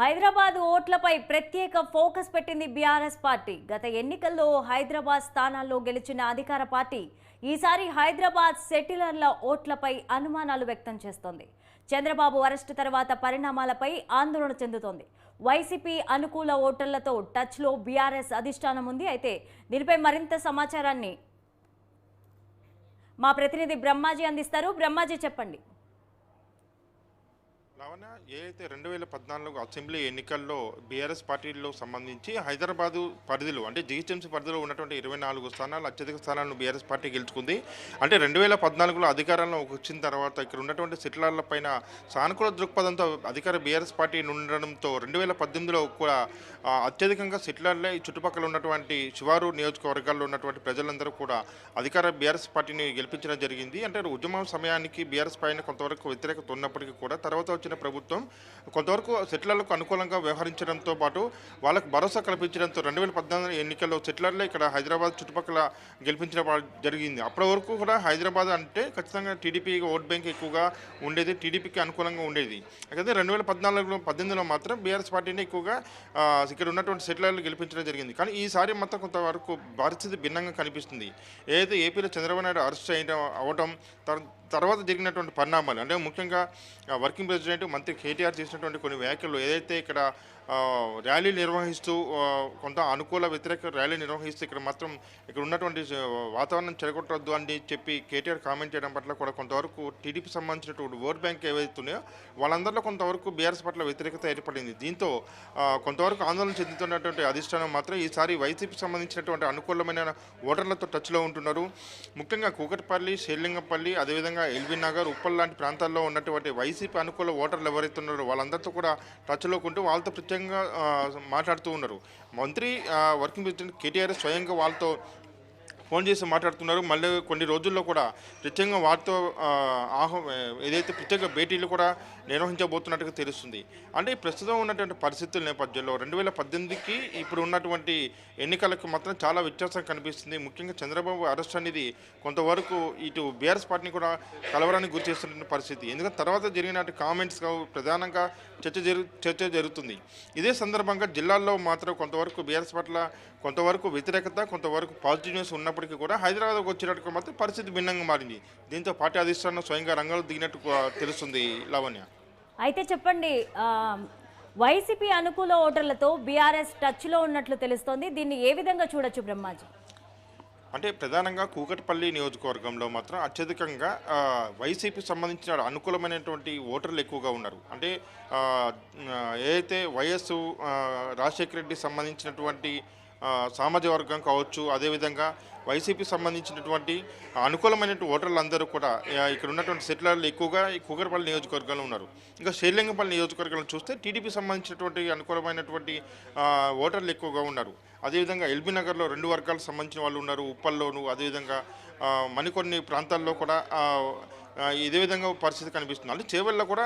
హైదరాబాద్ ఓట్లపై ప్రత్యేక ఫోకస్ పెట్టింది BRS party. గత ఎన్నికల్లో హైదరాబాద్ స్థానాల్లో గెలిచిన అధికార పార్టీ ఈసారి హైదరాబాద్ సెటిలర్ల ఓట్లపై అనుమానాలు వ్యక్తం చేస్తోంది. చంద్రబాబు అరెస్టు తర్వాత పరిణామాలపై ఆందోళన చెందుతోంది. వైసీపీ అనుకూల ఓటర్లతో టచ్లో బీఆర్ఎస్ అధిష్టానం ఉంది. అయితే దీనిపై మరింత సమాచారాన్ని మా ప్రతినిధి బ్రహ్మాజీ అందిస్తారు. బ్రహ్మాజీ చెప్పండి. లావణ్య ఏదైతే రెండు వేల పద్నాలుగు అసెంబ్లీ ఎన్నికల్లో బీఆర్ఎస్ పార్టీలో సంబంధించి హైదరాబాదు పరిధిలో అంటే జీహెచ్ఎంసీ పరిధిలో ఉన్నటువంటి ఇరవై నాలుగు స్థానాలు అత్యధిక స్థానాలను బీఆర్ఎస్ పార్టీ గెలుచుకుంది. అంటే రెండు వేల పద్నాలుగులో అధికారంలో వచ్చిన తర్వాత ఇక్కడ ఉన్నటువంటి సిట్లార్ల పైన సానుకూల దృక్పథంతో అధికార బీఆర్ఎస్ పార్టీ ఉండడంతో రెండు వేల పద్దెనిమిదిలో కూడా అత్యధికంగా సిట్లార్లే చుట్టుపక్కల ఉన్నటువంటి శివారు నియోజకవర్గాల్లో ఉన్నటువంటి ప్రజలందరూ కూడా అధికార బీఆర్ఎస్ పార్టీని గెలిపించడం జరిగింది. అంటే ఉద్యమం సమయానికి బీఆర్ఎస్ పైన కొంతవరకు వ్యతిరేకత ఉన్నప్పటికీ కూడా తర్వాత వచ్చిన ప్రభుత్వం కొంతవరకు సెటిలర్లకు అనుకూలంగా వ్యవహరించడంతో పాటు వాళ్ళకు భరోసా కల్పించడంతో రెండు వేల పద్నాలుగు ఎన్నికల్లో సెటిలర్లే ఇక్కడ హైదరాబాద్ చుట్టుపక్కల గెలిపించడం జరిగింది. అప్పటి వరకు కూడా హైదరాబాద్ అంటే ఖచ్చితంగా టీడీపీ ఓట్ బ్యాంక్ ఎక్కువగా ఉండేది టీడీపీకి అనుకూలంగా ఉండేది. అయితే రెండు వేల పద్నాలుగులో పద్దెనిమిదిలో మాత్రం బీఆర్ఎస్ పార్టీని ఎక్కువగా ఇక్కడ ఉన్నటువంటి సెటిలర్లు గెలిపించడం జరిగింది. కానీ ఈసారి మొత్తం కొంతవరకు పరిస్థితి భిన్నంగా కనిపిస్తుంది. ఏదైతే ఏపీలో చంద్రబాబు నాయుడు అరెస్ట్ అయిన అవడం తర్వాత జరిగినటువంటి పరిణామాలు అంటే ముఖ్యంగా వర్కింగ్ ప్రెసిడెంట్ మంత్రి కేటీఆర్ చేసినటువంటి కొన్ని వ్యాఖ్యలు ఏదైతే ఇక్కడ ర్యాలీ నిర్వహిస్తూ కొంత అనుకూల వ్యతిరేక ర్యాలీ నిర్వహిస్తూ ఇక్కడ మాత్రం ఇక్కడ ఉన్నటువంటి వాతావరణం చెడగొట్టవద్దు అని చెప్పి కేటీఆర్ కామెంట్ చేయడం పట్ల కూడా కొంతవరకు టీడీపీ సంబంధించినటువంటి ఓట్ బ్యాంక్ ఏవైతున్నాయో వాళ్ళందరిలో కొంతవరకు బీఆర్ఎస్ పట్ల వ్యతిరేకత ఏర్పడింది. దీంతో కొంతవరకు ఆందోళన చెందుతున్నటువంటి అధిష్టానం మాత్రం ఈసారి వైసీపీ సంబంధించినటువంటి అనుకూలమైన ఓటర్లతో టచ్లో ఉంటున్నారు. ముఖ్యంగా కూకట్పల్లి శ్రీలింగంపల్లి అదేవిధంగా ఎల్బీ నగర్ ఉప్పల్ లాంటి ప్రాంతాల్లో ఉన్నటువంటి వైసీపీ అనుకూల ఓటర్లు ఎవరైతే ఉన్నారో వాళ్ళందరితో కూడా టచ్లో ఉంటూ వాళ్ళతో ప్రత్యేకంగా మాట్లాడుతూ ఉన్నారు. మంత్రి వర్కింగ్ ప్రెసిడెంట్ కేటీఆర్ స్వయంగా వాళ్ళతో ఫోన్ చేసి మాట్లాడుతున్నారు. మళ్ళీ కొన్ని రోజుల్లో కూడా ప్రత్యేకంగా వారితో ఆహ్వా ఏదైతే ప్రత్యేక భేటీలు కూడా నిర్వహించబోతున్నట్టుగా తెలుస్తుంది. అంటే ప్రస్తుతం ఉన్నటువంటి పరిస్థితుల నేపథ్యంలో రెండు వేల పద్దెనిమిదికి ఇప్పుడు ఉన్నటువంటి ఎన్నికలకు మాత్రం చాలా వ్యత్యాసం కనిపిస్తుంది. ముఖ్యంగా చంద్రబాబు అరెస్ట్ అనేది కొంతవరకు ఇటు బీఆర్ఎస్ పార్టీని కూడా కలవరానికి గురి చేస్తున్న పరిస్థితి. ఎందుకంటే తర్వాత జరిగిన కామెంట్స్ ప్రధానంగా చర్చ జరు చర్చ జరుగుతుంది. ఇదే సందర్భంగా జిల్లాల్లో మాత్రం కొంతవరకు బీఆర్ఎస్ పట్ల కొంతవరకు వ్యతిరేకత కొంతవరకు పాజిటివ్నెస్ ఉన్నప్పటికీ కూడా హైదరాబాద్కు వచ్చినట్టుగా మాత్రం పరిస్థితి భిన్నంగా మారింది. దీంతో పార్టీ అధిష్టానం స్వయంగా రంగంలో దిగినట్టు తెలుస్తుంది లావణ్య. అయితే చెప్పండి వైసీపీ అనుకూల ఓటర్లతో బీఆర్ఎస్ టచ్లో ఉన్నట్లు తెలుస్తోంది. దీన్ని ఏ విధంగా చూడొచ్చు బ్రహ్మాజీ? అంటే ప్రధానంగా కూకట్పల్లి నియోజకవర్గంలో మాత్రం అత్యధికంగా వైసీపీ సంబంధించిన అనుకూలమైనటువంటి ఓటర్లు ఎక్కువగా ఉన్నారు. అంటే ఏదైతే వైఎస్ రాజశేఖర రెడ్డి సంబంధించినటువంటి సామాజిక వర్గం కావచ్చు అదేవిధంగా వైసీపీ సంబంధించినటువంటి అనుకూలమైనటువంటి ఓటర్లు అందరూ కూడా ఇక్కడ ఉన్నటువంటి సెటిలర్లు ఎక్కువగా ఈ నియోజకవర్గంలో ఉన్నారు. ఇంకా శ్రీలింగపల్లి నియోజకవర్గంలో చూస్తే టీడీపీ సంబంధించినటువంటి అనుకూలమైనటువంటి ఓటర్లు ఎక్కువగా ఉన్నారు. అదేవిధంగా ఎల్బీ నగర్లో రెండు వర్గాలకు సంబంధించిన వాళ్ళు ఉన్నారు ఉప్పల్లోను అదేవిధంగా మరికొన్ని ప్రాంతాల్లో కూడా ఇదే విధంగా పరిస్థితి కనిపిస్తుంది. అంటే చేవల్లో కూడా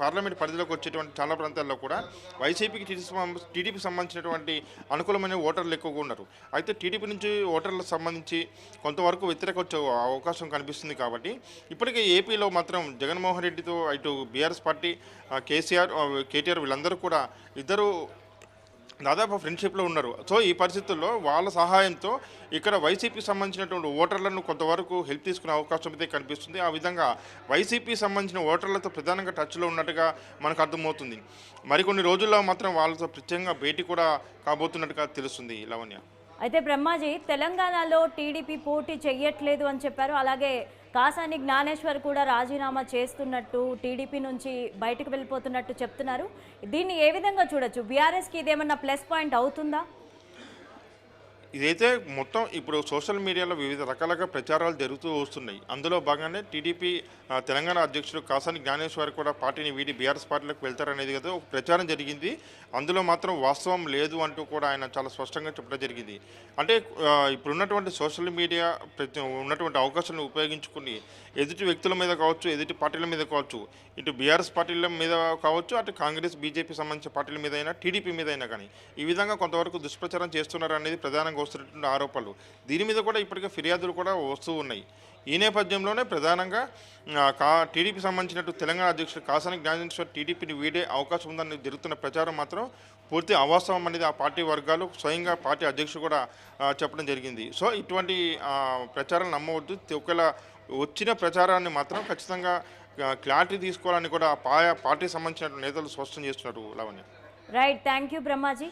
పార్లమెంట్ పరిధిలోకి వచ్చేటువంటి చాలా ప్రాంతాల్లో కూడా వైసీపీకి టీడీపీ టీడీపీకి సంబంధించినటువంటి అనుకూలమైన ఓటర్లు ఎక్కువగా ఉన్నారు. అయితే టీడీపీ నుంచి ఓటర్లకు సంబంధించి కొంతవరకు వ్యతిరేక వచ్చే అవకాశం కనిపిస్తుంది కాబట్టి ఇప్పటికే ఏపీలో మాత్రం జగన్మోహన్ రెడ్డితో ఇటు బీఆర్ఎస్ పార్టీ కేసీఆర్ కేటీఆర్ వీళ్ళందరూ కూడా ఇద్దరు దాదాపు ఫ్రెండ్షిప్లో ఉన్నారు. సో ఈ పరిస్థితుల్లో వాళ్ళ సహాయంతో ఇక్కడ వైసీపీ సంబంధించినటువంటి ఓటర్లను కొంతవరకు హెల్ప్ తీసుకునే అవకాశం అయితే కనిపిస్తుంది. ఆ విధంగా వైసీపీ సంబంధించిన ఓటర్లతో ప్రధానంగా టచ్లో ఉన్నట్టుగా మనకు అర్థమవుతుంది. మరికొన్ని రోజుల్లో మాత్రం వాళ్ళతో ప్రత్యేకంగా భేటీ కూడా కాబోతున్నట్టుగా తెలుస్తుంది లవణ్య. అయితే బ్రహ్మాజీ తెలంగాణలో టీడీపీ పోటీ చెయ్యట్లేదు అని చెప్పారు. అలాగే కాసాని జ్ఞానేశ్వర్ కూడా రాజీనామా చేస్తున్నట్టు టీడీపీ నుంచి బయటకు వెళ్ళిపోతున్నట్టు చెప్తున్నారు. దీన్ని ఏ విధంగా చూడొచ్చు? బీఆర్ఎస్కి ఇదేమన్నా ప్లస్ పాయింట్ అవుతుందా? ఇదైతే మొత్తం ఇప్పుడు సోషల్ మీడియాలో వివిధ రకాలుగా ప్రచారాలు జరుగుతూ వస్తున్నాయి. అందులో భాగంగానే టీడీపీ తెలంగాణ అధ్యక్షుడు కాసాని జ్ఞానేశ్వర్ కూడా పార్టీని వీడి బీఆర్ఎస్ పార్టీలోకి వెళ్తారనేది కదా ఒక ప్రచారం జరిగింది. అందులో మాత్రం వాస్తవం లేదు అంటూ కూడా ఆయన చాలా స్పష్టంగా చెప్పడం జరిగింది. అంటే ఇప్పుడున్నటువంటి సోషల్ మీడియా ప్రతి ఉన్నటువంటి అవకాశాలను ఉపయోగించుకుని ఎదుటి వ్యక్తుల మీద కావచ్చు ఎదుటి పార్టీల మీద కావచ్చు ఇటు బీఆర్ఎస్ పార్టీల మీద కావచ్చు అటు కాంగ్రెస్ బీజేపీ సంబంధించిన పార్టీల మీద అయినా టీడీపీ మీద అయినా కానీ ఈ విధంగా కొంతవరకు దుష్ప్రచారం చేస్తున్నారు అనేది ప్రధానంగా వస్తున్నటువంటి ఆరోపణలు. దీని మీద కూడా ఇప్పటికే ఫిర్యాదులు కూడా వస్తూ ఉన్నాయి. ఈ నేపథ్యంలోనే ప్రధానంగా కా టీడీపీ సంబంధించినట్టు తెలంగాణ అధ్యక్షుడు కాసాని జ్ఞానేశ్వర్ టీడీపీని వీడే అవకాశం ఉందని జరుగుతున్న ప్రచారం మాత్రం పూర్తి అవాస్తవం అనేది ఆ పార్టీ వర్గాలు స్వయంగా పార్టీ అధ్యక్షుడు కూడా చెప్పడం జరిగింది. సో ఇటువంటి ప్రచారం నమ్మవద్దు. ఒకవేళ వచ్చిన ప్రచారాన్ని మాత్రం ఖచ్చితంగా క్లారిటీ తీసుకోవాలని కూడా పాయా పార్టీ పార్టీకి సంబంధించిన నేతలు స్పష్టం చేస్తున్నారు Lavanya. Right thank you Brahmaji